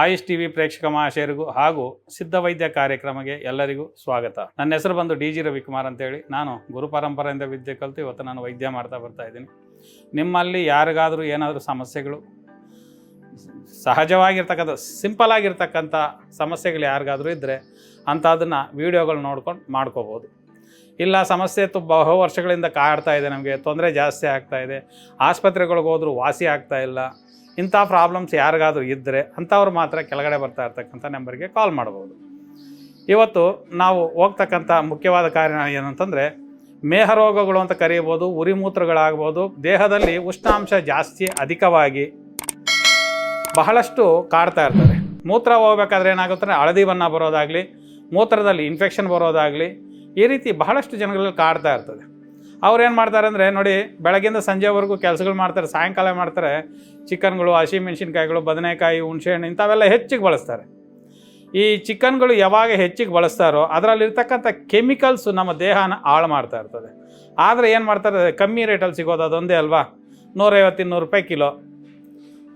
AYUSH TV ಪ್ರೇಕ್ಷಕ ಮಹಾಶಯರಿಗೂ ಹಾಗೂ ಸಿದ್ಧ ವೈದ್ಯ ಕಾರ್ಯಕ್ರಮಕ್ಕೆ ಎಲ್ಲರಿಗೂ ಸ್ವಾಗತ. ನನ್ನ ಹೆಸರು ಬಂದು ಡಿ ಜಿ ರವಿಕುಮಾರ್ ಅಂತೇಳಿ. ನಾನು ಗುರು ಪರಂಪರೆಯಿಂದ ವಿದ್ಯೆ ಕಲಿತು ಇವತ್ತು ನಾನು ವೈದ್ಯ ಮಾಡ್ತಾ ಬರ್ತಾ ಇದ್ದೀನಿ. ನಿಮ್ಮಲ್ಲಿ ಯಾರಿಗಾದರೂ ಏನಾದರೂ ಸಮಸ್ಯೆಗಳು? ಸಹಜವಾಗಿರ್ತಕ್ಕಂಥ, ಸಿಂಪಲ್ ಆಗಿರ್ತಕ್ಕಂಥ ಸಮಸ್ಯೆಗಳು ಯಾರಿಗಾದರೂ ಇದ್ದರೆ ಅಂಥದನ್ನು ವೀಡಿಯೋಗಳು ನೋಡ್ಕೊಂಡು ಮಾಡ್ಕೋಬೋದು. ಇಲ್ಲ ಸಮಸ್ಯೆ ತು ಬಹು ವರ್ಷಗಳಿಂದ ಕಾಡ್ತಾ ಇದೆ ನಮಗೆ, ತೊಂದರೆ ಜಾಸ್ತಿ ಆಗ್ತಾ ಇದೆ ಆಸ್ಪತ್ರೆಗಳಿಗೆ ಹೋದರೂ ವಾಸಿ ಆಗ್ತಾ ಇಲ್ಲ ಇಂಥ ಪ್ರಾಬ್ಲಮ್ಸ್ ಯಾರಿಗಾದ್ರೂ ಇದ್ದರೆ ಅಂಥವ್ರು ಮಾತ್ರ ಕೆಳಗಡೆ ಬರ್ತಾ ಇರ್ತಕ್ಕಂಥ ನಂಬರ್ಗೆ ಕಾಲ್ ಮಾಡ್ಬೋದು. ಇವತ್ತು ನಾವು ಹೋಗ್ತಕ್ಕಂಥ ಮುಖ್ಯವಾದ ಕಾರಣ ಏನಂತಂದರೆ, ಮೇಹ ರೋಗಗಳು ಅಂತ ಕರೀಬೋದು ಉರಿಮೂತ್ರಗಳಾಗ್ಬೋದು ದೇಹದಲ್ಲಿ ಉಷ್ಣಾಂಶ ಜಾಸ್ತಿ ಅಧಿಕವಾಗಿ ಬಹಳಷ್ಟು ಕಾಡ್ತಾ ಇರ್ತಾರೆ. ಮೂತ್ರ ಹೋಗ್ಬೇಕಾದ್ರೆ ಏನಾಗುತ್ತೆ ಹಳದಿ ಬಣ್ಣ ಬರೋದಾಗಲಿ, ಮೂತ್ರದಲ್ಲಿ ಇನ್ಫೆಕ್ಷನ್ ಬರೋದಾಗಲಿ ಈ ರೀತಿ ಬಹಳಷ್ಟು ಜನಗಳಲ್ಲಿ ಕಾಡ್ತಾ ಇರ್ತದೆ. ಅವ್ರು ಏನು ಮಾಡ್ತಾರೆ ಅಂದರೆ, ನೋಡಿ, ಬೆಳಗಿಂದ ಸಂಜೆವರೆಗೂ ಕೆಲಸಗಳು ಮಾಡ್ತಾರೆ, ಸಾಯಂಕಾಲ ಮಾಡ್ತಾರೆ, ಚಿಕನ್ಗಳು ಹಸಿಮೆಣ್ಸಿನ್ಕಾಯಿಗಳು ಬದನೆಕಾಯಿ, ಹುಣಸೆಹಣ್ಣು ಇಂಥವೆಲ್ಲ ಹೆಚ್ಚಿಗೆ ಬಳಸ್ತಾರೆ. ಈ ಚಿಕನ್ಗಳು ಯಾವಾಗ ಹೆಚ್ಚಿಗೆ ಬಳಸ್ತಾರೋ ಅದರಲ್ಲಿರ್ತಕ್ಕಂಥ ಕೆಮಿಕಲ್ಸು ನಮ್ಮ ದೇಹನ ಹಾಳು ಮಾಡ್ತಾ ಇರ್ತದೆ. ಆದರೆ ಏನು ಮಾಡ್ತಾರೆ, ಕಮ್ಮಿ ರೇಟಲ್ಲಿ ಸಿಗೋದು ಅದೊಂದೇ ಅಲ್ವಾ? ನೂರೈವತ್ತು, ಇನ್ನೂರು ರೂಪಾಯಿ ಕಿಲೋ.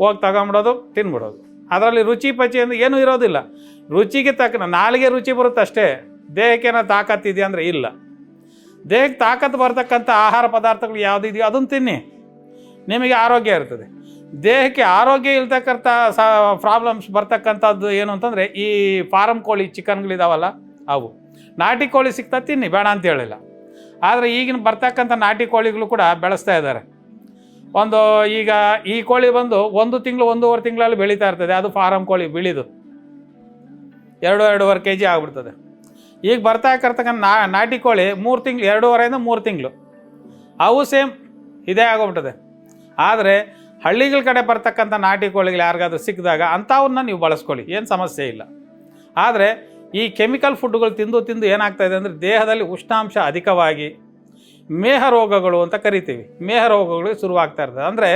ಹೋಗಿ ತಗೊಂಬಿಡೋದು, ತಿನ್ಬಿಡೋದು. ಅದರಲ್ಲಿ ರುಚಿ ಪಚಿ ಅಂದ್ರೆ ಏನೂ ಇರೋದಿಲ್ಲ. ರುಚಿಗೆ ತಕ್ಕ, ನಾಲಿಗೆ ರುಚಿ ಬರುತ್ತೆ ಅಷ್ಟೇ ದೇಹಕ್ಕೆ ಏನೋ ತಾಕತ್ತಿದೆಯಾ ಅಂದರೆ ಇಲ್ಲ. ದೇಹಕ್ಕೆ ತಾಕತ್ತು ಬರ್ತಕ್ಕಂಥ ಆಹಾರ ಪದಾರ್ಥಗಳು ಯಾವುದಿದೆಯೋ ಅದನ್ನು ತಿನ್ನಿ. ನಿಮಗೆ ಆರೋಗ್ಯ ಇರ್ತದೆ. ದೇಹಕ್ಕೆ ಆರೋಗ್ಯ ಇಲ್ತಕ್ಕಂಥ ಸ ಪ್ರಾಬ್ಲಮ್ಸ್ ಬರ್ತಕ್ಕಂಥದ್ದು ಏನು ಅಂತಂದರೆ ಈ ಫಾರಂ ಕೋಳಿ ಚಿಕನ್ಗಳಿದಾವಲ್ಲ, ಅವು. ನಾಟಿ ಕೋಳಿ ಸಿಗ್ತಾ ತಿನ್ನಿ, ಬೇಡ ಅಂತ ಹೇಳಿಲ್ಲ. ಆದರೆ ಈಗಿನ ಬರ್ತಕ್ಕಂಥ ನಾಟಿ ಕೋಳಿಗಳು ಕೂಡ ಬೆಳೆಸ್ತಾ ಇದ್ದಾರೆ. ಒಂದು ಈಗ ಈ ಕೋಳಿ ಬಂದು ಒಂದು ತಿಂಗಳು, ಒಂದೂವರೆ ತಿಂಗಳಲ್ಲಿ ಬೆಳೀತಾ ಇರ್ತದೆ. ಅದು ಫಾರಂ ಕೋಳಿ, ಬಿಳಿದು. ಎರಡು, ಎರಡೂವರೆ ಕೆ ಜಿ ಆಗ್ಬಿಡ್ತದೆ. ಈಗ ಬರ್ತಾ ಇರ್ತಕ್ಕಂಥ ನಾ ನಾಟಿ ಕೋಳಿ ಮೂರು ತಿಂಗಳು, ಎರಡೂವರೆಯಿಂದ ಮೂರು ತಿಂಗಳು. ಅವು ಸೇಮ್ ಇದೇ ಆಗೋಗ್ಬಿಟ್ಟದೆ. ಆದರೆ ಹಳ್ಳಿಗಳ ಕಡೆ ಬರ್ತಕ್ಕಂಥ ನಾಟಿ ಕೋಳಿಗಳು ಯಾರಿಗಾದ್ರೂ ಸಿಕ್ಕಿದಾಗ ಅಂಥವನ್ನ ನೀವು ಬಳಸ್ಕೊಳ್ಳಿ, ಏನು ಸಮಸ್ಯೆ ಇಲ್ಲ. ಆದರೆ ಈ ಕೆಮಿಕಲ್ ಫುಡ್ಗಳು ತಿಂದು ತಿಂದು ಏನಾಗ್ತಾ ಇದೆ ಅಂದರೆ ದೇಹದಲ್ಲಿ ಉಷ್ಣಾಂಶ ಅಧಿಕವಾಗಿ ಮೇಹ ರೋಗಗಳು ಅಂತ ಕರಿತೀವಿ. ಮೇಹ ರೋಗಗಳು ಶುರುವಾಗ್ತಾ ಇರ್ತದೆ. ಅಂದರೆ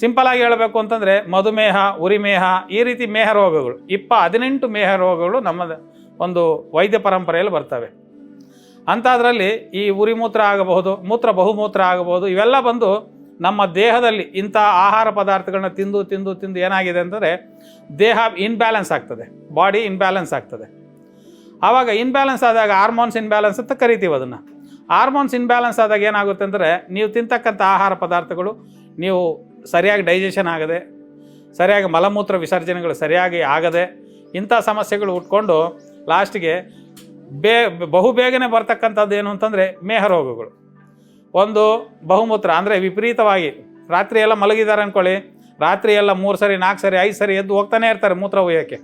ಸಿಂಪಲಾಗಿ ಹೇಳಬೇಕು ಅಂತಂದರೆ ಮಧುಮೇಹ, ಉರಿಮೇಹ ಈ ರೀತಿ ಮೇಹ ರೋಗಗಳು ಇಪ್ಪ ಹದಿನೆಂಟು ಮೇಹ ರೋಗಗಳು ನಮ್ಮ ಒಂದು ವೈದ್ಯ ಪರಂಪರೆಯಲ್ಲಿ ಬರ್ತವೆ. ಅಂಥದ್ರಲ್ಲಿ ಈ ಉರಿ ಮೂತ್ರ ಆಗಬಹುದು, ಮೂತ್ರ ಬಹುಮೂತ್ರ ಆಗಬಹುದು, ಇವೆಲ್ಲ ಬಂದು ನಮ್ಮ ದೇಹದಲ್ಲಿ ಇಂಥ ಆಹಾರ ಪದಾರ್ಥಗಳನ್ನ ತಿಂದು ತಿಂದು ತಿಂದು ಏನಾಗಿದೆ ಅಂತಂದರೆ ದೇಹ ಇನ್ಬ್ಯಾಲೆನ್ಸ್ ಆಗ್ತದೆ ಬಾಡಿ ಇನ್ಬ್ಯಾಲೆನ್ಸ್ ಆಗ್ತದೆ. ಆವಾಗ ಇನ್ಬ್ಯಾಲೆನ್ಸ್ ಆದಾಗ ಹಾರ್ಮೋನ್ಸ್ ಇನ್ಬ್ಯಾಲೆನ್ಸ್ ಅಂತ ಕರಿತೀವಿ ಅದನ್ನು. ಹಾರ್ಮೋನ್ಸ್ ಇನ್ಬ್ಯಾಲೆನ್ಸ್ ಆದಾಗ ಏನಾಗುತ್ತೆ ಅಂದರೆ ನೀವು ತಿಂತಕ್ಕಂಥ ಆಹಾರ ಪದಾರ್ಥಗಳು ನೀವು ಸರಿಯಾಗಿ ಡೈಜೆಷನ್ ಆಗದೆ, ಸರಿಯಾಗಿ ಮಲಮೂತ್ರ ವಿಸರ್ಜನೆಗಳು ಸರಿಯಾಗಿ ಆಗದೆ ಇಂಥ ಸಮಸ್ಯೆಗಳು ಉಟ್ಕೊಂಡು ಲಾಸ್ಟಿಗೆ ಬೇ, ಬಹು ಬೇಗನೆ ಬರ್ತಕ್ಕಂಥದ್ದು ಏನು ಅಂತಂದರೆ ಮೇಹ ರೋಗಗಳು. ಒಂದು ಬಹುಮೂತ್ರ ಅಂದರೆ ವಿಪರೀತವಾಗಿ ರಾತ್ರಿ ಎಲ್ಲ ಮಲಗಿದ್ದಾರೆ ಅಂದ್ಕೊಳ್ಳಿ ರಾತ್ರಿ ಎಲ್ಲ ಮೂರು ಸರಿ, ನಾಲ್ಕು ಸರಿ, ಐದು ಸರಿ ಎದ್ದು ಹೋಗ್ತಾನೆ ಇರ್ತಾರೆ ಮೂತ್ರ ಒಯ್ಯೋಕ್ಕೆ.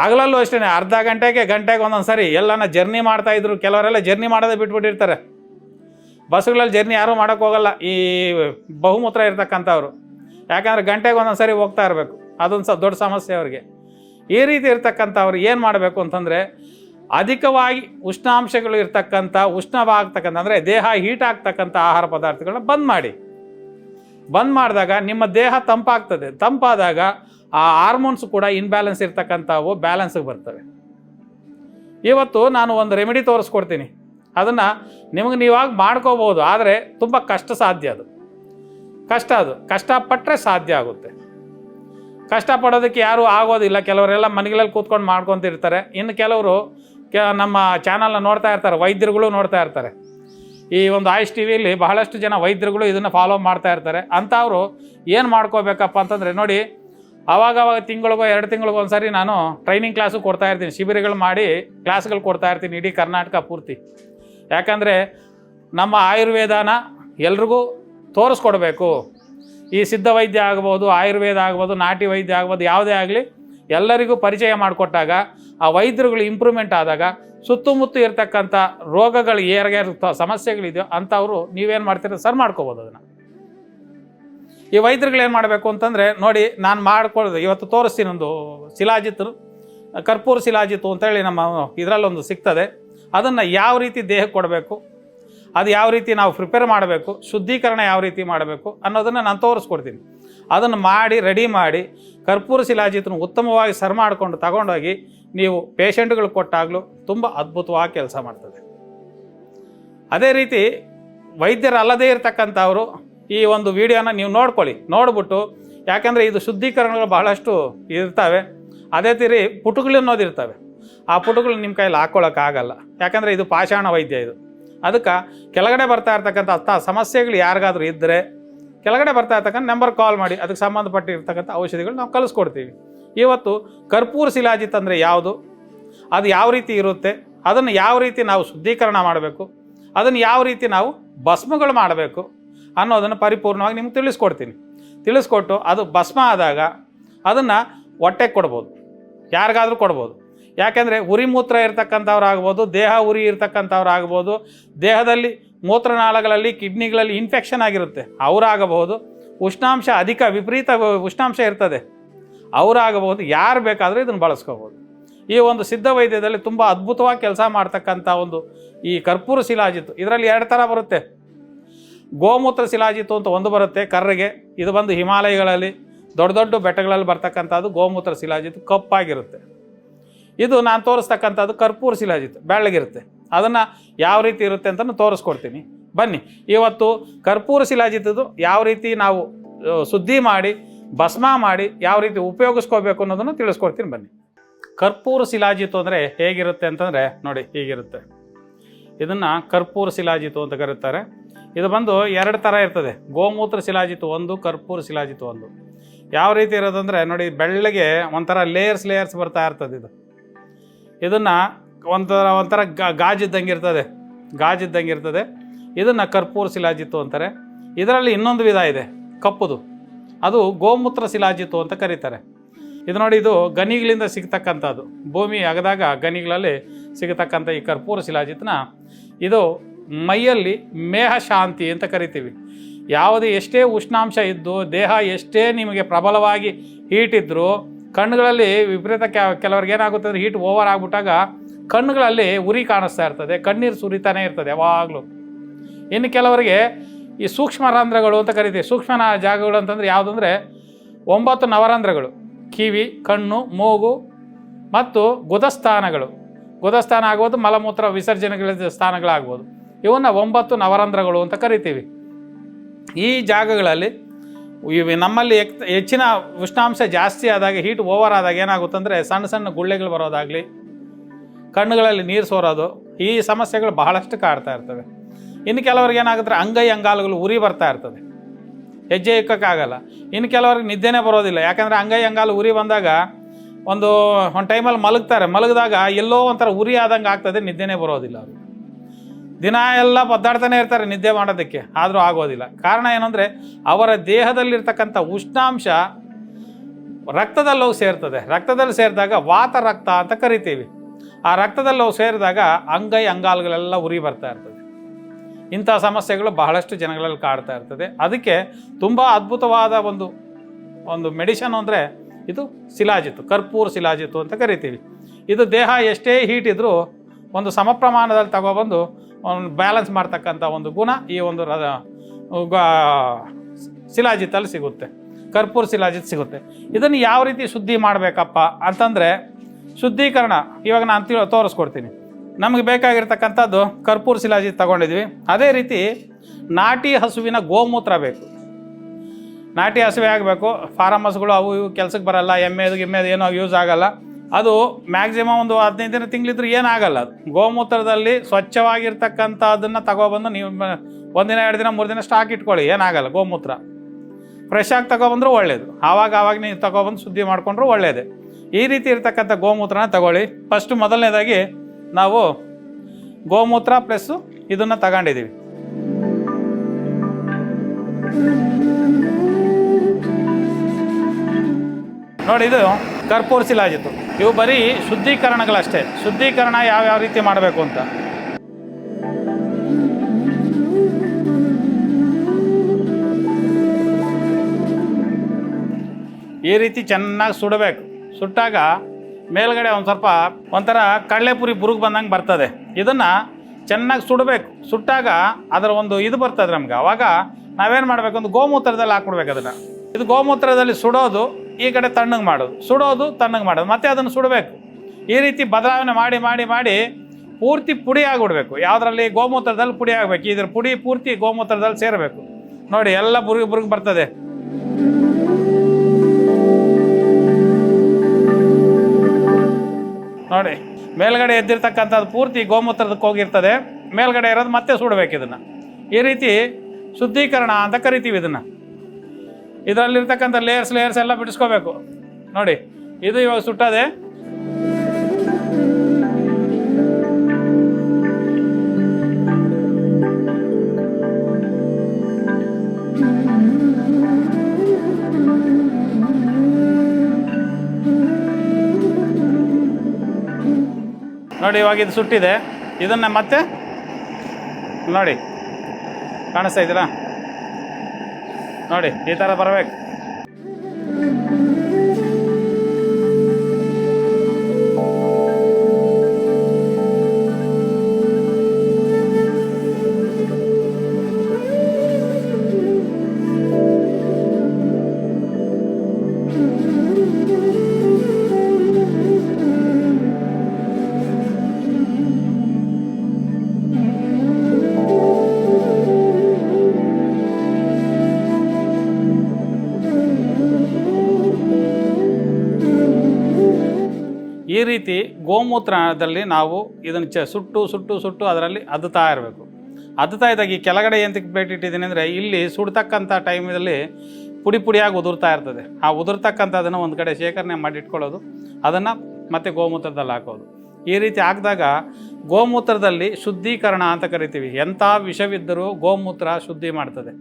ಹಗಲಲ್ಲೂ ಅಷ್ಟೇ ಅರ್ಧ ಗಂಟೆಗೆ ಗಂಟೆಗೆ ಒಂದೊಂದು ಸರಿ ಎಲ್ಲನ ಜರ್ನಿ ಮಾಡ್ತಾ ಇದ್ರು, ಕೆಲವರೆಲ್ಲ ಜರ್ನಿ ಮಾಡೋದೇ ಬಿಟ್ಬಿಟ್ಟಿರ್ತಾರೆ. ಬಸ್ಗಳಲ್ಲಿ ಜರ್ನಿ ಯಾರೂ ಮಾಡೋಕ್ಕೋಗಲ್ಲ ಈ ಬಹುಮೂತ್ರ ಇರ್ತಕ್ಕಂಥವ್ರು. ಯಾಕಂದರೆ ಗಂಟೆಗೆ ಒಂದೊಂದು ಸರಿ ಹೋಗ್ತಾ ಇರಬೇಕು. ಅದೊಂದು ಸ, ದೊಡ್ಡ ಸಮಸ್ಯೆ ಅವ್ರಿಗೆ. ಈ ರೀತಿ ಇರ್ತಕ್ಕಂಥವ್ರು ಏನು ಮಾಡಬೇಕು ಅಂತಂದರೆ ಅಧಿಕವಾಗಿ ಉಷ್ಣಾಂಶಗಳು ಇರ್ತಕ್ಕಂಥ, ಉಷ್ಣವಾಗ್ತಕ್ಕಂಥ, ಅಂದರೆ ದೇಹ ಹೀಟ್ ಆಗ್ತಕ್ಕಂಥ ಆಹಾರ ಪದಾರ್ಥಗಳನ್ನ ಬಂದ್ ಮಾಡಿ. ಬಂದ್ ಮಾಡಿದಾಗ ನಿಮ್ಮ ದೇಹ ತಂಪಾಗ್ತದೆ. ತಂಪಾದಾಗ ಆ ಹಾರ್ಮೋನ್ಸ್ ಕೂಡ ಇನ್ಬ್ಯಾಲೆನ್ಸ್ ಇರ್ತಕ್ಕಂಥವು ಬ್ಯಾಲೆನ್ಸ್ಗೆ ಬರ್ತವೆ. ಇವತ್ತು ನಾನು ಒಂದು ರೆಮಿಡಿ ತೋರಿಸ್ಕೊಡ್ತೀನಿ. ಅದನ್ನು ನಿಮಗೆ ನೀವಾಗ ಮಾಡ್ಕೋಬೋದು. ಆದರೆ ತುಂಬ ಕಷ್ಟ ಸಾಧ್ಯ ಅದು. ಕಷ್ಟ ಅದು. ಕಷ್ಟಪಟ್ಟರೆ ಸಾಧ್ಯ ಆಗುತ್ತೆ. ಕಷ್ಟಪಡೋದಕ್ಕೆ ಯಾರೂ ಆಗೋದಿಲ್ಲ. ಕೆಲವರೆಲ್ಲ ಮನೆಗಳಲ್ಲಿ ಕೂತ್ಕೊಂಡು ಮಾಡ್ಕೊತಿರ್ತಾರೆ. ಇನ್ನು ಕೆಲವರು ಕೆ, ನಮ್ಮ ಚಾನಲ್ನ ನೋಡ್ತಾ ಇರ್ತಾರೆ, ವೈದ್ಯರುಗಳು ನೋಡ್ತಾ ಇರ್ತಾರೆ. ಈ ಒಂದು ಆಯುಷ್ ಟಿ ವಿಲಿ ಬಹಳಷ್ಟು ಜನ ವೈದ್ಯರುಗಳು ಇದನ್ನು ಫಾಲೋ ಮಾಡ್ತಾ ಇರ್ತಾರೆ. ಅಂಥವರು ಏನು ಮಾಡ್ಕೋಬೇಕಪ್ಪ ಅಂತಂದರೆ ನೋಡಿ, ಅವಾಗವಾಗ ತಿಂಗಳಿಗೋ, ಎರಡು ತಿಂಗಳಿಗೋ ಒಂದು ನಾನು ಟ್ರೈನಿಂಗ್ ಕ್ಲಾಸು ಕೊಡ್ತಾ ಇರ್ತೀನಿ. ಶಿಬಿರಗಳು ಮಾಡಿ ಕ್ಲಾಸ್ಗಳು ಕೊಡ್ತಾ ಇರ್ತೀನಿ ಇಡೀ ಕರ್ನಾಟಕ ಪೂರ್ತಿ. ಯಾಕಂದರೆ ನಮ್ಮ ಆಯುರ್ವೇದನ ಎಲ್ರಿಗೂ ತೋರಿಸ್ಕೊಡ್ಬೇಕು. ಈ ಸಿದ್ಧ ವೈದ್ಯ ಆಗ್ಬೋದು, ಆಯುರ್ವೇದ ಆಗ್ಬೋದು, ನಾಟಿ ವೈದ್ಯ ಆಗ್ಬೋದು, ಯಾವುದೇ ಆಗಲಿ ಎಲ್ಲರಿಗೂ ಪರಿಚಯ ಮಾಡಿಕೊಟ್ಟಾಗ, ಆ ವೈದ್ಯರುಗಳು ಇಂಪ್ರೂವ್ಮೆಂಟ್ ಆದಾಗ, ಸುತ್ತಮುತ್ತ ಇರತಕ್ಕಂಥ ರೋಗಗಳು ಯಾರ್ಯಾರು ಸಮಸ್ಯೆಗಳಿದೆಯೋ ಅಂಥವ್ರು ನೀವೇನು ಮಾಡ್ತೀರ, ಸರ್ ಮಾಡ್ಕೋಬೋದು ಅದನ್ನು. ಈ ವೈದ್ಯರುಗಳು ಏನು ಮಾಡಬೇಕು ಅಂತಂದರೆ, ನೋಡಿ, ನಾನು ಮಾಡ್ಕೊಳ್ಳೋದು ಇವತ್ತು ತೋರಿಸ್ತೀನಿ ಒಂದು ಶಿಲಾಜಿತ್ ಕರ್ಪೂರ ಶಿಲಾಜಿತ್ತು ಅಂತೇಳಿ ನಮ್ಮ ಇದರಲ್ಲೊಂದು ಸಿಗ್ತದೆ. ಅದನ್ನು ಯಾವ ರೀತಿ ದೇಹಕ್ಕೆ ಕೊಡಬೇಕು? ಅದು ಯಾವ ರೀತಿ ನಾವು ಪ್ರಿಪೇರ್ ಮಾಡಬೇಕು, ಶುದ್ಧೀಕರಣ ಯಾವ ರೀತಿ ಮಾಡಬೇಕು ಅನ್ನೋದನ್ನು ನಾನು ತೋರಿಸ್ಕೊಡ್ತೀನಿ. ಅದನ್ನು ಮಾಡಿ ರೆಡಿ ಮಾಡಿ ಕರ್ಪೂರ ಶಿಲಾಜಿತನ ಉತ್ತಮವಾಗಿ ಸರ್ ಮಾಡಿಕೊಂಡು ತಗೊಂಡೋಗಿ ನೀವು ಪೇಷಂಟ್ಗಳು ಕೊಟ್ಟಾಗಲೂ ತುಂಬ ಅದ್ಭುತವಾಗಿ ಕೆಲಸ ಮಾಡ್ತದೆ. ಅದೇ ರೀತಿ ವೈದ್ಯರಲ್ಲದೇ ಇರತಕ್ಕಂಥವರು ಈ ಒಂದು ವಿಡಿಯೋನ ನೀವು ನೋಡ್ಕೊಳ್ಳಿ. ನೋಡ್ಬಿಟ್ಟು, ಯಾಕೆಂದರೆ ಇದು ಶುದ್ಧೀಕರಣಗಳು ಬಹಳಷ್ಟು ಇರ್ತವೆ. ಅದೇ ತೀರಿ ಪುಟುಗಳು ಅನ್ನೋದಿರ್ತವೆ. ಆ ಪುಟುಗಳು ನಿಮ್ಮ ಕೈಯಲ್ಲಿ ಹಾಕ್ಕೊಳ್ಳೋಕ್ಕಾಗಲ್ಲ ಯಾಕಂದರೆ ಇದು ಪಾಷಾಣ ವೈದ್ಯ ಇದು. ಅದಕ್ಕೆ ಕೆಳಗಡೆ ಬರ್ತಾ ಇರ್ತಕ್ಕಂಥ ಅಂಥ ಸಮಸ್ಯೆಗಳು ಯಾರಿಗಾದ್ರೂ ಇದ್ದರೆ ಕೆಳಗಡೆ ಬರ್ತಾ ಇರ್ತಕ್ಕಂಥ ನಂಬರ್ ಕಾಲ್ ಮಾಡಿ, ಅದಕ್ಕೆ ಸಂಬಂಧಪಟ್ಟಿರ್ತಕ್ಕಂಥ ಔಷಧಿಗಳು ನಾವು ಕಲಿಸ್ಕೊಡ್ತೀವಿ ಇವತ್ತು ಕರ್ಪೂರ ಶಿಲಾಜಿತ್ ಅಂದರೆ ಯಾವುದು? ಅದು ಯಾವ ರೀತಿ ಇರುತ್ತೆ? ಅದನ್ನು ಯಾವ ರೀತಿ ನಾವು ಶುದ್ಧೀಕರಣ ಮಾಡಬೇಕು? ಅದನ್ನು ಯಾವ ರೀತಿ ನಾವು ಭಸ್ಮಗಳು ಮಾಡಬೇಕು? ಅನ್ನೋದನ್ನು ಪರಿಪೂರ್ಣವಾಗಿ ನಿಮ್ಗೆ ತಿಳಿಸ್ಕೊಡ್ತೀನಿ. ತಿಳಿಸ್ಕೊಟ್ಟು ಅದು ಭಸ್ಮ ಆದಾಗ ಅದನ್ನು ಹೊಟ್ಟೆಗೆ ಕೊಡ್ಬೋದು. ಯಾರಿಗಾದರೂ ಕೊಡ್ಬೋದು. ಯಾಕೆಂದರೆ ಉರಿ ಮೂತ್ರ ಇರ್ತಕ್ಕಂಥವ್ರು ಆಗ್ಬೋದು ದೇಹ ಉರಿ ಇರ್ತಕ್ಕಂಥವ್ರು ಆಗ್ಬೋದು ದೇಹದಲ್ಲಿ ಮೂತ್ರನಾಳಗಳಲ್ಲಿ, ಕಿಡ್ನಿಗಳಲ್ಲಿ ಇನ್ಫೆಕ್ಷನ್ ಆಗಿರುತ್ತೆ. ಅವರಾಗಬಹುದು. ಉಷ್ಣಾಂಶ ಅಧಿಕ, ವಿಪರೀತ ಉಷ್ಣಾಂಶ ಇರ್ತದೆ. ಅವರಾಗಬಹುದು. ಯಾರು ಬೇಕಾದರೂ ಇದನ್ನು ಬಳಸ್ಕೋಬೋದು ಈ ಒಂದು ಸಿದ್ಧ ವೈದ್ಯದಲ್ಲಿ ತುಂಬ ಅದ್ಭುತವಾಗಿ ಕೆಲಸ ಮಾಡ್ತಕ್ಕಂಥ ಒಂದು ಈ ಕರ್ಪೂರ ಶಿಲಾಜಿತ್ತು. ಇದರಲ್ಲಿ ಎರಡು ಥರ ಬರುತ್ತೆ. ಗೋಮೂತ್ರ ಶಿಲಾಜಿತ್ತು ಅಂತ ಒಂದು ಬರುತ್ತೆ, ಕರ್ರಿಗೆ. ಇದು ಬಂದು ಹಿಮಾಲಯಗಳಲ್ಲಿ ದೊಡ್ಡ ದೊಡ್ಡ ಬೆಟ್ಟಗಳಲ್ಲಿ ಬರ್ತಕ್ಕಂಥದ್ದು ಗೋಮೂತ್ರ ಶಿಲಾಜಿತ್ತು. ಕಪ್ಪಾಗಿರುತ್ತೆ. ಇದು ನಾನು ತೋರಿಸ್ತಕ್ಕಂಥದ್ದು ಕರ್ಪೂರ ಶಿಲಾಜಿತ್ ಬೆಳ್ಳಗಿರುತ್ತೆ. ಅದನ್ನು ಯಾವ ರೀತಿ ಇರುತ್ತೆ ಅಂತಲೂ ತೋರಿಸ್ಕೊಡ್ತೀನಿ. ಬನ್ನಿ, ಇವತ್ತು ಕರ್ಪೂರ ಶಿಲಾಜಿತದ್ದು ಯಾವ ರೀತಿ ನಾವು ಸುದ್ದಿ ಮಾಡಿ, ಭಸ್ಮ ಮಾಡಿ ಯಾವ ರೀತಿ ಉಪಯೋಗಿಸ್ಕೋಬೇಕು ಅನ್ನೋದನ್ನು ತಿಳಿಸ್ಕೊಡ್ತೀನಿ ಬನ್ನಿ. ಕರ್ಪೂರ ಶಿಲಾಜಿತು ಅಂದರೆ ಹೇಗಿರುತ್ತೆ ಅಂತಂದರೆ, ನೋಡಿ ಹೀಗಿರುತ್ತೆ. ಇದನ್ನು ಕರ್ಪೂರ ಶಿಲಾಜಿತು ಅಂತ ಕರೀತಾರೆ. ಇದು ಬಂದು ಎರಡು ಥರ ಇರ್ತದೆ. ಗೋಮೂತ್ರ ಶಿಲಾಜಿತು ಒಂದು, ಕರ್ಪೂರ ಶಿಲಾಜಿತು ಒಂದು. ಯಾವ ರೀತಿ ಇರೋದಂದರೆ, ನೋಡಿ ಬೆಳ್ಳಗೆ ಒಂಥರ ಲೇಯರ್ಸ್ ಲೇಯರ್ಸ್ ಬರ್ತಾ ಇರ್ತದೆ ಇದು. ಇದನ್ನು ಒಂಥರ ಒಂಥರ ಗಾಜಿದ್ದಂಗೆ ಇರ್ತದೆ ಗಾಜಿದ್ದಂಗೆ ಇರ್ತದೆ ಇದನ್ನು ಕರ್ಪೂರ ಶಿಲಾಜಿತ್ತು ಅಂತಾರೆ. ಇದರಲ್ಲಿ ಇನ್ನೊಂದು ವಿಧ ಇದೆ. ಕಪ್ಪುದು. ಅದು ಗೋಮೂತ್ರ ಶಿಲಾಜಿತ್ತು ಅಂತ ಕರೀತಾರೆ. ಇದು ನೋಡಿ, ಇದು ಗನಿಗಳಿಂದ ಸಿಗ್ತಕ್ಕಂಥದ್ದು. ಭೂಮಿ ಅಗದಾಗ ಗನಿಗಳಲ್ಲಿ ಸಿಗತಕ್ಕಂಥ ಈ ಕರ್ಪೂರ ಶಿಲಾಜಿತ್ನ ಇದು ಮೈಯಲ್ಲಿ ಮೇಹ ಶಾಂತಿ ಅಂತ ಕರಿತೀವಿ. ಯಾವುದೇ ಎಷ್ಟೇ ಉಷ್ಣಾಂಶ ಇದ್ದು, ದೇಹ ಎಷ್ಟೇ ನಿಮಗೆ ಪ್ರಬಲವಾಗಿ ಹೀಟಿದ್ರೂ ಕಣ್ಣುಗಳಲ್ಲಿ ವಿಪರೀತ ಕೆಲವ್ರಿಗೆ ಏನಾಗುತ್ತೆ ಅಂದರೆ ಹೀಟ್ ಓವರ್ ಆಗಿಬಿಟ್ಟಾಗ ಕಣ್ಣುಗಳಲ್ಲಿ ಉರಿ ಕಾಣಿಸ್ತಾ ಇರ್ತದೆ, ಕಣ್ಣೀರು ಸುರಿತಾನೆ ಇರ್ತದೆ ಯಾವಾಗಲೂ. ಇನ್ನು ಕೆಲವರಿಗೆ ಈ ಸೂಕ್ಷ್ಮ ರಂಧ್ರಗಳು ಅಂತ ಕರಿತೀವಿ. ಸೂಕ್ಷ್ಮ ಜಾಗಗಳು ಅಂತಂದರೆ ಯಾವುದಂದ್ರೆ ಒಂಬತ್ತು ನವರಂಧ್ರಗಳು. ಕಿವಿ, ಕಣ್ಣು, ಮೂಗು ಮತ್ತು ಗುದಸ್ಥಾನಗಳು. ಗುದಸ್ಥಾನ ಆಗ್ಬೋದು, ಮಲಮೂತ್ರ ವಿಸರ್ಜನೆಗಳ ಸ್ಥಾನಗಳಾಗ್ಬೋದು. ಇವನ್ನ ಒಂಬತ್ತು ನವರಂಧ್ರಗಳು ಅಂತ ಕರಿತೀವಿ. ಈ ಜಾಗಗಳಲ್ಲಿ ಇವು ನಮ್ಮಲ್ಲಿ ಹೆಚ್ಚಿನ ಉಷ್ಣಾಂಶ ಜಾಸ್ತಿ ಆದಾಗ ಹೀಟ್ ಓವರ್ ಆದಾಗ ಏನಾಗುತ್ತಂದರೆ ಸಣ್ಣ ಸಣ್ಣ ಗುಳ್ಳೆಗಳು ಬರೋದಾಗಲಿ, ಕಣ್ಣುಗಳಲ್ಲಿ ನೀರು ಸೋರೋದು, ಈ ಸಮಸ್ಯೆಗಳು ಬಹಳಷ್ಟು ಕಾಡ್ತಾ ಇರ್ತವೆ. ಇನ್ನು ಕೆಲವ್ರಿಗೆ ಏನಾಗುತ್ತೆ, ಅಂಗೈ ಅಂಗಾಲುಗಳು ಉರಿ ಬರ್ತಾ ಇರ್ತದೆ. ಹೆಜ್ಜೆ ಇಕ್ಕೋಕ್ಕಾಗಲ್ಲ. ಇನ್ನು ಕೆಲವ್ರಿಗೆ ನಿದ್ದೆನೇ ಬರೋದಿಲ್ಲ. ಯಾಕಂದರೆ ಅಂಗೈ ಅಂಗಾಲು ಉರಿ ಬಂದಾಗ ಒಂದು ಒಂದು ಟೈಮಲ್ಲಿ ಮಲಗ್ತಾರೆ. ಮಲಗಿದಾಗ ಎಲ್ಲೋ ಒಂಥರ ಉರಿ ಆದಂಗೆ ಆಗ್ತದೆ, ನಿದ್ದೆನೇ ಬರೋದಿಲ್ಲ ಅವ್ರಿಗೆ ದಿನ ಎಲ್ಲ ಒದ್ದಾಡ್ತಾನೆ ಇರ್ತಾರೆ ನಿದ್ದೆ ಮಾಡೋದಕ್ಕೆ, ಆದರೂ ಆಗೋದಿಲ್ಲ. ಕಾರಣ ಏನಂದರೆ, ಅವರ ದೇಹದಲ್ಲಿರ್ತಕ್ಕಂಥ ಉಷ್ಣಾಂಶ ರಕ್ತದಲ್ಲಿ ಸೇರ್ತದೆ. ರಕ್ತದಲ್ಲಿ ಸೇರಿದಾಗ ವಾತ ರಕ್ತ ಅಂತ ಕರಿತೀವಿ. ಆ ರಕ್ತದಲ್ಲಿ ಹೋಗಿ ಸೇರಿದಾಗ ಅಂಗೈ ಅಂಗಾಲುಗಳೆಲ್ಲ ಉರಿ ಬರ್ತಾ ಇರ್ತದೆ. ಇಂಥ ಸಮಸ್ಯೆಗಳು ಬಹಳಷ್ಟು ಜನಗಳಲ್ಲಿ ಕಾಡ್ತಾ ಇರ್ತದೆ. ಅದಕ್ಕೆ ತುಂಬ ಅದ್ಭುತವಾದ ಒಂದು ಒಂದು ಮೆಡಿಷನ್ ಅಂದರೆ ಇದು ಶಿಲಾಜಿತ್ತು, ಕರ್ಪೂರ ಶಿಲಾಜಿತ್ತು ಅಂತ ಕರಿತೀವಿ. ಇದು ದೇಹ ಎಷ್ಟೇ ಹೀಟ್ ಇದ್ದರೂ ಒಂದು ಸಮ ಪ್ರಮಾಣದಲ್ಲಿ ತಗೊಬಂದು ಬ್ಯಾಲೆನ್ಸ್ ಮಾಡ್ತಕ್ಕಂಥ ಒಂದು ಗುಣ ಈ ಒಂದು ಶಿಲಾಜಿತ್ತಲ್ಲಿ ಸಿಗುತ್ತೆ. ಕರ್ಪೂರ ಶಿಲಾಜಿತ್ ಸಿಗುತ್ತೆ. ಇದನ್ನು ಯಾವ ರೀತಿ ಶುದ್ಧಿ ಮಾಡಬೇಕಪ್ಪ ಅಂತಂದರೆ ಶುದ್ಧೀಕರಣ, ಇವಾಗ ನಾನು ತಿಳಿ ತೋರಿಸ್ಕೊಡ್ತೀನಿ. ನಮಗೆ ಬೇಕಾಗಿರ್ತಕ್ಕಂಥದ್ದು ಕರ್ಪೂರ್ ಶಿಲಾಜಿತ್ ತಗೊಂಡಿದ್ವಿ. ಅದೇ ರೀತಿ ನಾಟಿ ಹಸುವಿನ ಗೋಮೂತ್ರ ಬೇಕು. ನಾಟಿ ಹಸುವೆ ಆಗಬೇಕು. ಫಾರಮ್ ಹಸುಗಳು ಅವು ಇವು ಕೆಲಸಕ್ಕೆ ಬರಲ್ಲ, ಎಮ್ಮೆದು ಗಿಮ್ಮೆದು ಏನೋ ಯೂಸ್ ಆಗಲ್ಲ. ಅದು ಮ್ಯಾಕ್ಸಿಮಮ್ ಒಂದು ಹದಿನೈದು ದಿನ ತಿಂಗಳಿದ್ರೆ ಏನಾಗಲ್ಲ. ಅದು ಗೋಮೂತ್ರದಲ್ಲಿ ಸ್ವಚ್ಛವಾಗಿರ್ತಕ್ಕಂಥದ್ದನ್ನು ತಗೊಬಂದು ನೀವು ಒಂದಿನ ಎರಡು ದಿನ, ಮೂರು ದಿನ ಸ್ಟಾಕ್ ಇಟ್ಕೊಳ್ಳಿ, ಏನಾಗಲ್ಲ ಗೋಮೂತ್ರ. ಫ್ರೆಶ್ ಆಗಿ ತಗೊಬಂದ್ರೆ ಒಳ್ಳೇದು. ಆವಾಗ ಆವಾಗ ನೀವು ತಗೊಬಂದು ಶುದ್ಧಿ ಮಾಡಿಕೊಂಡ್ರು ಒಳ್ಳೇದೇ. ಈ ರೀತಿ ಇರ್ತಕ್ಕಂಥ ಗೋಮೂತ್ರನ ತಗೊಳ್ಳಿ. ಫಸ್ಟ್ ಮೊದಲನೇದಾಗಿ ನಾವು ಗೋಮೂತ್ರ ಪ್ಲಸ್ಸು ಇದನ್ನು ತಗೊಂಡಿದ್ದೀವಿ. ನೋಡಿ ಇದು ಕರ್ಪೂರ ಶಿಲಾಜಿತ್ತು ಇವು ಬರೀ ಶುದ್ಧೀಕರಣಗಳಷ್ಟೇ. ಶುದ್ಧೀಕರಣ ಯಾವ ಯಾವ ರೀತಿ ಮಾಡಬೇಕು ಅಂತ. ಈ ರೀತಿ ಚೆನ್ನಾಗಿ ಸುಡಬೇಕು. ಸುಟ್ಟಾಗ ಮೇಲ್ಗಡೆ ಒಂದು ಸ್ವಲ್ಪ ಒಂಥರ ಕಡಲೆಪುರಿ ಬುರುಗು ಬಂದಂಗೆ ಬರ್ತದೆ. ಇದನ್ನು ಚೆನ್ನಾಗಿ ಸುಡಬೇಕು. ಸುಟ್ಟಾಗ ಅದರ ಒಂದು ಇದು ಬರ್ತದೆ ನಮ್ಗೆ. ಅವಾಗ ನಾವೇನು ಮಾಡಬೇಕು? ಒಂದು ಗೋಮೂತ್ರದಲ್ಲಿ ಹಾಕ್ಬಿಡ್ಬೇಕು ಅದನ್ನು. ಇದು ಗೋಮೂತ್ರದಲ್ಲಿ ಸುಡೋದು ಈ ಕಡೆ ತಣ್ಣಗೆ ಮಾಡೋದು. ಸುಡೋದು ತಣ್ಣಗೆ ಮಾಡೋದು. ಮತ್ತೆ ಅದನ್ನು ಸುಡಬೇಕು. ಈ ರೀತಿ ಬದಲಾವಣೆ ಮಾಡಿ ಮಾಡಿ ಮಾಡಿ ಪೂರ್ತಿ ಪುಡಿ ಆಗಿಬಿಡ್ಬೇಕು. ಯಾವುದರಲ್ಲಿ? ಗೋಮೂತ್ರದಲ್ಲಿ ಪುಡಿ ಆಗಬೇಕು. ಇದ್ರ ಪುಡಿ ಪೂರ್ತಿ ಗೋಮೂತ್ರದಲ್ಲಿ ಸೇರಬೇಕು. ನೋಡಿ, ಎಲ್ಲ ಬುರುಗಿ ಬುರುಗಿ ಬರ್ತದೆ. ನೋಡಿ, ಮೇಲ್ಗಡೆ ಎದ್ದಿರ್ತಕ್ಕಂಥದ್ದು ಪೂರ್ತಿ ಗೋಮೂತ್ರದಕ್ಕೆ ಹೋಗಿರ್ತದೆ. ಮೇಲ್ಗಡೆ ಇರೋದು ಮತ್ತೆ ಸುಡಬೇಕು ಇದನ್ನು. ಈ ರೀತಿ ಶುದ್ಧೀಕರಣ ಅಂತ ಕರಿತೀವಿ ಇದನ್ನು. ಇದರಲ್ಲಿರ್ತಕ್ಕಂಥ ಲೇಯರ್ಸ್ ಲೇಯರ್ಸ್ ಎಲ್ಲ ಬಿಡಿಸ್ಕೋಬೇಕು. ನೋಡಿ, ಇದು ಇವಾಗ ಸುಟ್ಟದೆ. ನೋಡಿ, ಇವಾಗ ಇದು ಸುಟ್ಟಿದೆ. ಇದನ್ನು ಮತ್ತೆ, ನೋಡಿ, ಕಾಣಿಸ್ತಾ ಇದ್ದೀರಾ ನೋಡಿ ಈ ಥರ ಬರಬೇಕು. ರೀತಿ ಗೋಮೂತ್ರದಲ್ಲಿ ನಾವು ಇದನ್ನು ಚ, ಸುಟ್ಟು ಸುಟ್ಟು ಸುಟ್ಟು ಅದರಲ್ಲಿ ಅದ್ದುತ್ತಾ ಇರಬೇಕು. ಅದ್ದುತ್ತಾ ಇದ್ದಾಗ ಈ ಕೆಳಗಡೆ ಎಂತಕ್ಕೆ ಪ್ಲೇಟ್ ಇಟ್ಟಿದ್ದೀನಿ ಅಂದರೆ ಇಲ್ಲಿ ಸುಡ್ತಕ್ಕಂಥ ಟೈಮಲ್ಲಿ ಪುಡಿ ಪುಡಿಯಾಗಿ ಉದುರ್ತಾ ಇರ್ತದೆ. ಆ ಉದುರ್ತಕ್ಕಂಥದನ್ನು ಒಂದು ಕಡೆ ಶೇಖರಣೆ ಮಾಡಿ ಇಟ್ಕೊಳ್ಳೋದು. ಅದನ್ನು ಮತ್ತೆ ಗೋಮೂತ್ರದಲ್ಲಿ ಹಾಕೋದು. ಈ ರೀತಿ ಹಾಕಿದಾಗ ಗೋಮೂತ್ರದಲ್ಲಿ ಶುದ್ಧೀಕರಣ ಅಂತ ಕರಿತೀವಿ. ಎಂಥ ವಿಷವಿದ್ದರೂ ಗೋಮೂತ್ರ ಶುದ್ಧಿ ಮಾಡ್ತದೆ.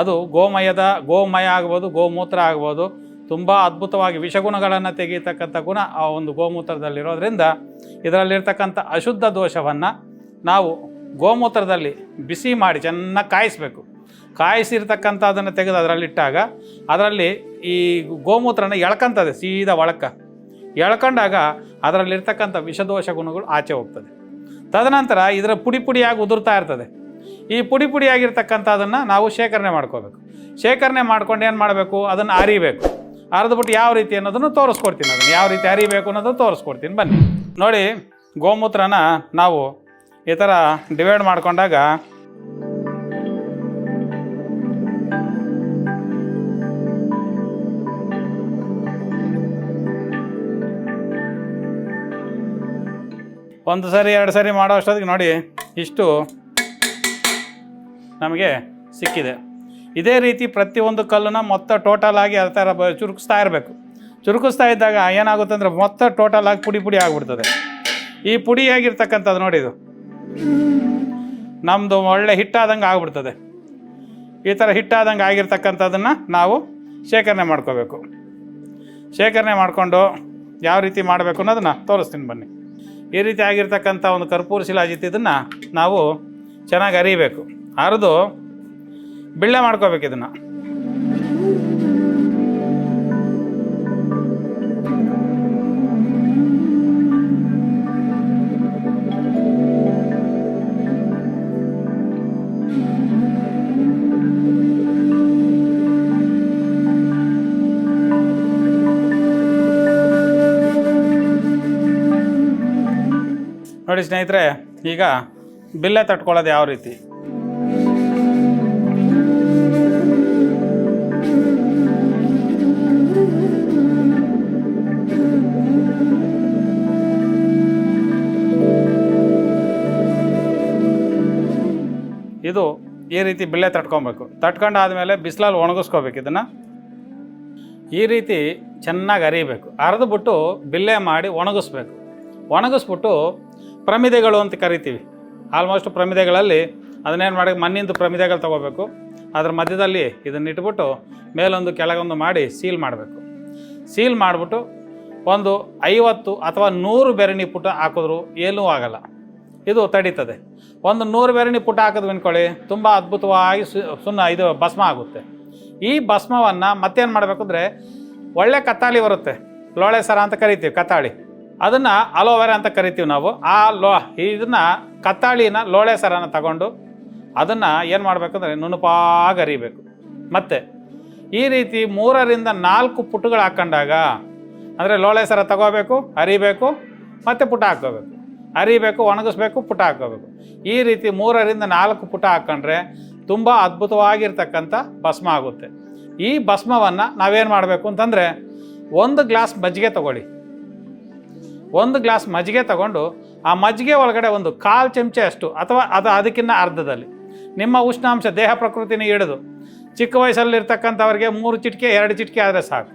ಅದು ಗೋಮಯದ, ಗೋಮಯ ಆಗ್ಬೋದು, ಗೋಮೂತ್ರ ಆಗ್ಬೋದು. ತುಂಬ ಅದ್ಭುತವಾಗಿ ವಿಷಗುಣಗಳನ್ನು ತೆಗೀತಕ್ಕಂಥ ಗುಣ ಆ ಒಂದು ಗೋಮೂತ್ರದಲ್ಲಿರೋದ್ರಿಂದ ಇದರಲ್ಲಿರ್ತಕ್ಕಂಥ ಅಶುದ್ಧ ದೋಷವನ್ನು ನಾವು ಗೋಮೂತ್ರದಲ್ಲಿ ಬಿಸಿ ಮಾಡಿ ಚೆನ್ನಾಗಿ ಕಾಯಿಸಬೇಕು. ಕಾಯಿಸಿರ್ತಕ್ಕಂಥದ್ದನ್ನು ತೆಗೆದು ಅದರಲ್ಲಿಟ್ಟಾಗ ಅದರಲ್ಲಿ ಈ ಗೋಮೂತ್ರನ ಎಳ್ಕಂತದೆ, ಸೀದಾ ಒಳಕ. ಎಳ್ಕೊಂಡಾಗ ಅದರಲ್ಲಿರ್ತಕ್ಕಂಥ ವಿಷದೋಷ ಗುಣಗಳು ಆಚೆ ಹೋಗ್ತದೆ. ತದನಂತರ ಇದರ ಪುಡಿ ಪುಡಿಯಾಗಿ ಉದುರ್ತಾ ಇರ್ತದೆ. ಈ ಪುಡಿ ಪುಡಿಯಾಗಿರ್ತಕ್ಕಂಥದ್ದನ್ನು ನಾವು ಶೇಖರಣೆ ಮಾಡ್ಕೋಬೇಕು. ಶೇಖರಣೆ ಮಾಡ್ಕೊಂಡು ಏನು ಮಾಡಬೇಕು? ಅದನ್ನು ಅರಿಬೇಕು. ಅರಿದ್ಬಿಟ್ಟು ಯಾವ ರೀತಿ ಅನ್ನೋದನ್ನು ತೋರಿಸ್ಕೊಡ್ತೀನಿ ಅದನ್ನು. ಯಾವ ರೀತಿ ಅರಿಬೇಕು ಅನ್ನೋದನ್ನು ತೋರಿಸ್ಕೊಡ್ತೀನಿ. ಬನ್ನಿ. ನೋಡಿ, ಗೋಮೂತ್ರನ ನಾವು ಈ ಥರ ಡಿವೈಡ್ ಮಾಡ್ಕೊಂಡಾಗ ಒಂದು ಸರಿ, ಎರಡು ಸರಿ ಮಾಡೋ ಅಷ್ಟೊತ್ತಿಗೆ ನೋಡಿ ಇಷ್ಟು ನಮಗೆ ಸಿಕ್ಕಿದೆ. ಇದೇ ರೀತಿ ಪ್ರತಿಯೊಂದು ಕಲ್ಲನ್ನು ಮೊತ್ತ ಟೋಟಲ್ ಆಗಿ ಆ ಥರ ಚುರುಕಿಸ್ತಾ ಇರಬೇಕು. ಚುರುಕಿಸ್ತಾ ಇದ್ದಾಗ ಏನಾಗುತ್ತೆ ಅಂದರೆ ಮೊತ್ತ ಟೋಟಲ್ ಆಗಿ ಪುಡಿ ಪುಡಿ ಆಗಿಬಿಡ್ತದೆ. ಈ ಪುಡಿಯಾಗಿರ್ತಕ್ಕಂಥದ್ದು ನೋಡಿ ಇದು. ನಮ್ಮದು ಒಳ್ಳೆ ಹಿಟ್ಟಾದಂಗೆ ಆಗಿಬಿಡ್ತದೆ. ಈ ಥರ ಹಿಟ್ಟಾದಂಗೆ ಆಗಿರ್ತಕ್ಕಂಥದ್ದನ್ನು ನಾವು ಶೇಖರಣೆ ಮಾಡ್ಕೋಬೇಕು. ಶೇಖರಣೆ ಮಾಡಿಕೊಂಡು ಯಾವ ರೀತಿ ಮಾಡಬೇಕು ಅನ್ನೋದನ್ನು ತೋರಿಸ್ತೀನಿ ಬನ್ನಿ. ಈ ರೀತಿ ಆಗಿರ್ತಕ್ಕಂಥ ಒಂದು ಕರ್ಪೂರ ಶಿಲಾಜಿತ್ತಿದ್ದನ್ನು ನಾವು ಚೆನ್ನಾಗಿ ಅರಿಬೇಕು. ಅರಿದು ಬಿಳ್ಳೆ ಮಾಡ್ಕೋಬೇಕು ಇದನ್ನು. ನೋಡಿ ಸ್ನೇಹಿತರೆ ಈಗ ಬಿಲ್ಲೆ ತಟ್ಕೊಳ್ಳೋದು ಯಾವ ರೀತಿ? ಇದು ಈ ರೀತಿ ಬಿಲ್ಲೆ ತಟ್ಕೊಬೇಕು. ತಟ್ಕೊಂಡಾದ್ಮೇಲೆ ಬಿಸಿಲಲ್ಲಿ ಒಣಗಿಸ್ಕೋಬೇಕು ಇದನ್ನು. ಈ ರೀತಿ ಚೆನ್ನಾಗಿ ಅರಿಬೇಕು. ಅರೆದುಬಿಟ್ಟು ಬಿಲ್ಲೆ ಮಾಡಿ ಒಣಗಿಸ್ಬೇಕು. ಒಣಗಿಸ್ಬಿಟ್ಟು ಪ್ರಮಿದೆಗಳು ಅಂತ ಕರಿತೀವಿ. ಆಲ್ಮೋಸ್ಟ್ ಪ್ರಮಿದೆಗಳಲ್ಲಿ ಅದನ್ನೇನು ಮಾಡಿ ಮಣ್ಣಿಂದು ಪ್ರಮಿದೆಗಳು ತೊಗೋಬೇಕು. ಅದರ ಮಧ್ಯದಲ್ಲಿ ಇದನ್ನ ಇಟ್ಬಿಟ್ಟು ಮೇಲೊಂದು ಕೆಳಗೊಂದು ಮಾಡಿ ಸೀಲ್ ಮಾಡಬೇಕು. ಸೀಲ್ ಮಾಡಿಬಿಟ್ಟು ಒಂದು ಐವತ್ತು ಅಥವಾ ನೂರು ಬೆರಣಿ ಪುಟ ಹಾಕಿದ್ರು ಏನೂ ಆಗಲ್ಲ. ಇದು ತಡೀತದೆ. ಒಂದು ನೂರು ಬೆರಣಿ ಪುಟ ಹಾಕಿದ್ವಿ ಅನ್ಕೊಳ್ಳಿ ತುಂಬ ಅದ್ಭುತವಾಗಿ ಸು- ಸುಣ್ಣ, ಇದು ಭಸ್ಮ ಆಗುತ್ತೆ. ಈ ಭಸ್ಮವನ್ನು ಮತ್ತೇನು ಮಾಡಬೇಕು ಅಂದರೆ ಒಳ್ಳೆ ಕತ್ತಾಳಿ ಬರುತ್ತೆ. ಲೋಳೆ ಸರ ಅಂತ ಕರಿತೀವಿ ಕತ್ತಾಳಿ ಅದನ್ನು ಅಲೋವೆರಾ ಅಂತ ಕರಿತೀವಿ ನಾವು. ಆ ಲೋ, ಇದನ್ನು ಕತ್ತಾಳಿನ ಲೋಳೆ ಸರನ ತಗೊಂಡು ಅದನ್ನು ಏನು ಮಾಡಬೇಕಂದ್ರೆ ನುಣುಪಾಗಿ ಅರಿಬೇಕು. ಮತ್ತು ಈ ರೀತಿ ಮೂರರಿಂದ ನಾಲ್ಕು ಪುಟಗಳು ಹಾಕ್ಕೊಂಡಾಗ ಅಂದರೆ ಲೋಳೆ ಸರ ತಗೋಬೇಕು, ಅರಿಬೇಕು, ಮತ್ತು ಪುಟ ಹಾಕ್ಕೋಬೇಕು. ಅರಿಬೇಕು, ಒಣಗಿಸ್ಬೇಕು, ಪುಟ ಹಾಕೋಬೇಕು ಈ ರೀತಿ ಮೂರರಿಂದ ನಾಲ್ಕು ಪುಟ ಹಾಕ್ಕೊಂಡ್ರೆ ತುಂಬ ಅದ್ಭುತವಾಗಿರ್ತಕ್ಕಂಥ ಭಸ್ಮ ಆಗುತ್ತೆ. ಈ ಭಸ್ಮವನ್ನು ನಾವೇನು ಮಾಡಬೇಕು ಅಂತಂದರೆ, ಒಂದು ಗ್ಲಾಸ್ ಮಜ್ಜಿಗೆ ತಗೊಳ್ಳಿ. ಒಂದು ಗ್ಲಾಸ್ ಮಜ್ಜಿಗೆ ತಗೊಂಡು, ಆ ಮಜ್ಜಿಗೆ ಒಳಗಡೆ ಒಂದು ಕಾಲು ಚಮಚೆ ಅಷ್ಟು, ಅಥವಾ ಅದು ಅದಕ್ಕಿಂತ ಅರ್ಧದಲ್ಲಿ. ನಿಮ್ಮ ಉಷ್ಣಾಂಶ, ದೇಹ ಪ್ರಕೃತಿನ ಹಿಡಿದು, ಚಿಕ್ಕ ವಯಸ್ಸಲ್ಲಿರ್ತಕ್ಕಂಥವ್ರಿಗೆ ಮೂರು ಚಿಟಿಕೆ, ಎರಡು ಚಿಟಿಕೆ ಆದರೆ ಸಾಕು.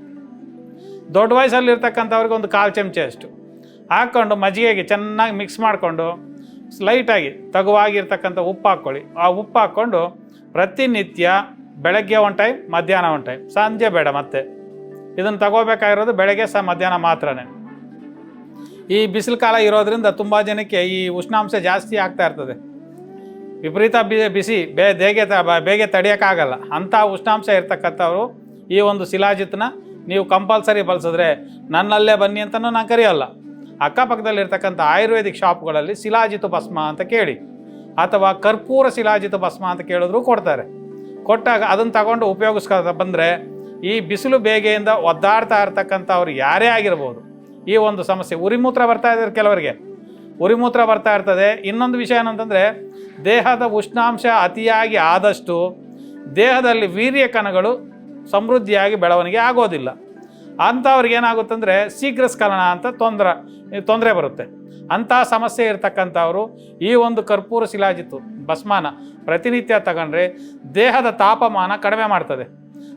ದೊಡ್ಡ ವಯಸ್ಸಲ್ಲಿರ್ತಕ್ಕಂಥವ್ರಿಗೆ ಒಂದು ಕಾಲು ಚಮಚೆ ಅಷ್ಟು. ಹಾಕ್ಕೊಂಡು ಮಜ್ಜಿಗೆಗೆ ಚೆನ್ನಾಗಿ ಮಿಕ್ಸ್ ಮಾಡಿಕೊಂಡು ಸ್ಲೈಟಾಗಿ ತಗುವಾಗಿರ್ತಕ್ಕಂಥ ಉಪ್ಪು ಹಾಕ್ಕೊಳ್ಳಿ. ಆ ಉಪ್ಪು ಹಾಕ್ಕೊಂಡು ಪ್ರತಿನಿತ್ಯ ಬೆಳಗ್ಗೆ ಒನ್ ಟೈಮ್ ಮಧ್ಯಾಹ್ನ ಒನ್ ಟೈಮ್ ಸಂಜೆ ಬೇಡ ಮತ್ತೆ. ಇದನ್ನು ತಗೋಬೇಕಾಗಿರೋದು ಬೆಳಗ್ಗೆ ಸಹ ಮಧ್ಯಾಹ್ನ ಮಾತ್ರನೇ. ಈ ಬಿಸಿಲು ಕಾಲ ಇರೋದ್ರಿಂದ ತುಂಬ ಜನಕ್ಕೆ ಈ ಉಷ್ಣಾಂಶ ಜಾಸ್ತಿ ಆಗ್ತಾ ಇರ್ತದೆ. ವಿಪರೀತ ಬಿ, ಬಿಸಿ, ಬೇ, ಬೇಗೆ ತ- ಬೇಗೆ ಬೇಗ ತಡೆಯೋಕ್ಕಾಗಲ್ಲ. ಅಂಥ ಉಷ್ಣಾಂಶ ಇರ್ತಕ್ಕಂಥವ್ರು ಈ ಒಂದು ಶಿಲಾಜಿತ್ನ ನೀವು ಕಂಪಲ್ಸರಿ ಬಳಸಿದ್ರೆ ನನ್ನಲ್ಲೇ ಬನ್ನಿ ಅಂತಲೂ ನಾನು ಕರೆಯೋಲ್ಲ. ಅಕ್ಕಪಕ್ಕದಲ್ಲಿರ್ತಕ್ಕಂಥ ಆಯುರ್ವೇದಿಕ್ ಶಾಪ್ಗಳಲ್ಲಿ ಶಿಲಾಜಿತ ಭಸ್ಮ ಅಂತ ಕೇಳಿ. ಅಥವಾ ಕರ್ಪೂರ ಶಿಲಾಜಿತ ಭಸ್ಮ ಅಂತ ಕೇಳಿದ್ರು ಕೊಡ್ತಾರೆ. ಕೊಟ್ಟಾಗ ಅದನ್ನು ತಗೊಂಡು ಉಪಯೋಗಿಸ್ಕ ಬಂದರೆ ಈ ಬಿಸಿಲು ಬೇಗೆಯಿಂದ ಒದ್ದಾಡ್ತಾ ಇರ್ತಕ್ಕಂಥ ಅವರು ಯಾರೇ ಆಗಿರ್ಬೋದು. ಈ ಒಂದು ಸಮಸ್ಯೆ ಉರಿಮೂತ್ರ ಬರ್ತಾ ಇದ್ದಾರೆ ಕೆಲವರಿಗೆ. ಉರಿಮೂತ್ರ ಬರ್ತಾ ಇರ್ತದೆ. ಇನ್ನೊಂದು ವಿಷಯ ಏನಂತಂದರೆ ದೇಹದ ಉಷ್ಣಾಂಶ ಅತಿಯಾಗಿ ಆದಷ್ಟು ದೇಹದಲ್ಲಿ ವೀರ್ಯ ಕಣಗಳು ಸಮೃದ್ಧಿಯಾಗಿ ಬೆಳವಣಿಗೆ ಆಗೋದಿಲ್ಲ. ಅಂಥವ್ರಿಗೆ ಶೀಘ್ರ ಸ್ಖಲನ ಅಂತ ತೊಂದರೆ. ತೊಂದರೆ ಬರುತ್ತೆ. ಅಂಥ ಸಮಸ್ಯೆ ಇರತಕ್ಕಂಥವರು ಈ ಒಂದು ಕರ್ಪೂರ ಶಿಲಾಜಿತ್ತು, ಭಸ್ಮಾನ ಪ್ರತಿನಿತ್ಯ ತಗೊಂಡ್ರೆ ದೇಹದ ತಾಪಮಾನ ಕಡಿಮೆ ಮಾಡ್ತದೆ.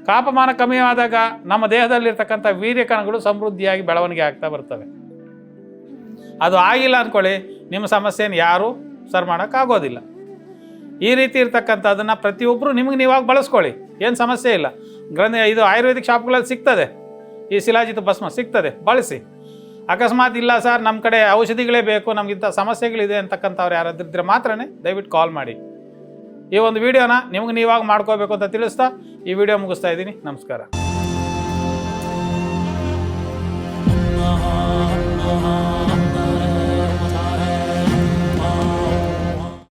ತಾಪಮಾನ ಕಮ್ಮಿ ಆದಾಗ ನಮ್ಮ ದೇಹದಲ್ಲಿರ್ತಕ್ಕಂಥ ವೀರ್ಯ ಕಣಗಳು ಸಮೃದ್ಧಿಯಾಗಿ ಬೆಳವಣಿಗೆ ಆಗ್ತಾ ಬರ್ತವೆ. ಅದು ಆಗಿಲ್ಲ ಅಂದ್ಕೊಳ್ಳಿ, ನಿಮ್ಮ ಸಮಸ್ಯೆನ ಯಾರೂ ಸರ್ ಮಾಡೋಕ್ಕಾಗೋದಿಲ್ಲ ಈ ರೀತಿ ಇರ್ತಕ್ಕಂಥದ್ದನ್ನು ಪ್ರತಿಯೊಬ್ಬರು ನಿಮಗೆ ನೀವಾಗ ಬಳಸ್ಕೊಳ್ಳಿ. ಏನು ಸಮಸ್ಯೆ ಇಲ್ಲ. ಗ್ರಂಥ ಇದು ಆಯುರ್ವೇದಿಕ್ ಶಾಪ್ಗಳಲ್ಲಿ ಸಿಗ್ತದೆ. ಈ ಶಿಲಾಜಿತ ಭಸ್ಮ ಸಿಗ್ತದೆ. ಬಳಸಿ. ಅಕಸ್ಮಾತ್ ಇಲ್ಲ ಸರ್ ನಮ್ಮ ಕಡೆ ಔಷಧಿಗಳೇ ಬೇಕು ನಮಗಿಂಥ ಸಮಸ್ಯೆಗಳಿದೆ ಅಂತಕ್ಕಂಥವ್ರು ಯಾರಾದ್ರೂ ಇದ್ದರೆ ಮಾತ್ರನೇ ದಯವಿಟ್ಟು ಕಾಲ್ ಮಾಡಿ. ಈ ಒಂದು ವಿಡಿಯೋನ ನಿಮ್ಗೆ ನೀವಾಗ ಮಾಡ್ಕೋಬೇಕು ಅಂತ ತಿಳಿಸ್ತಾ ಈ ವಿಡಿಯೋ ಮುಗಿಸ್ತಾ ಇದ್ದೀನಿ. ನಮಸ್ಕಾರ. ನಮಃ.